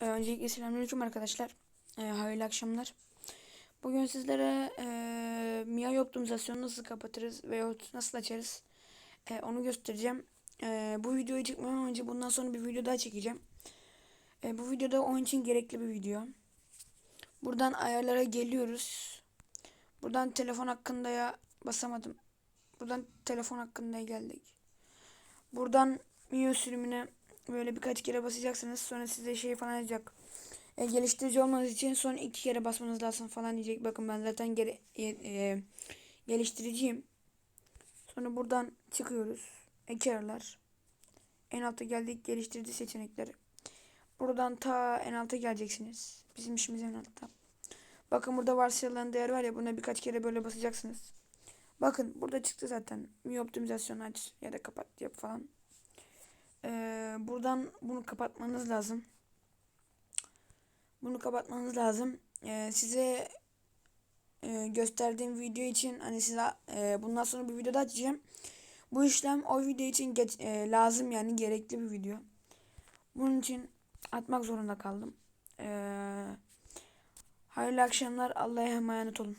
Ee, öncelikle selamünaleyküm arkadaşlar. Ee, hayırlı akşamlar. Bugün sizlere e, MIUI optimizasyonu nasıl kapatırız veya nasıl açarız e, onu göstereceğim. E, bu videoyu çekmeden önce bundan sonra bir video daha çekeceğim. E, bu videoda oyun için gerekli bir video. Buradan ayarlara geliyoruz. Buradan telefon hakkında ya basamadım. Buradan telefon hakkında geldik. Buradan MIUI sürümüne böyle birkaç kere basacaksınız. Sonra size şey falan yazacak. E, geliştirici olmanız için son iki kere basmanız lazım falan diyecek. Bakın ben zaten geri, e, e, geliştiriciyim. Sonra buradan çıkıyoruz. Ek ayarlar. En alta geldik geliştirici seçenekleri. Buradan ta en alta geleceksiniz. Bizim işimiz en altta. Bakın burada varsayılan değer var ya buna birkaç kere böyle basacaksınız. Bakın burada çıktı zaten. Mi optimizasyon aç ya da kapat yap falan. Ee, buradan bunu kapatmanız lazım. Bunu kapatmanız lazım. Ee, size e, gösterdiğim video için hani size e, bundan sonra bir videoda açacağım. Bu işlem o video için geç, e, lazım yani gerekli bir video. Bunun için atmak zorunda kaldım. Ee, hayırlı akşamlar. Allah'a emanet olun.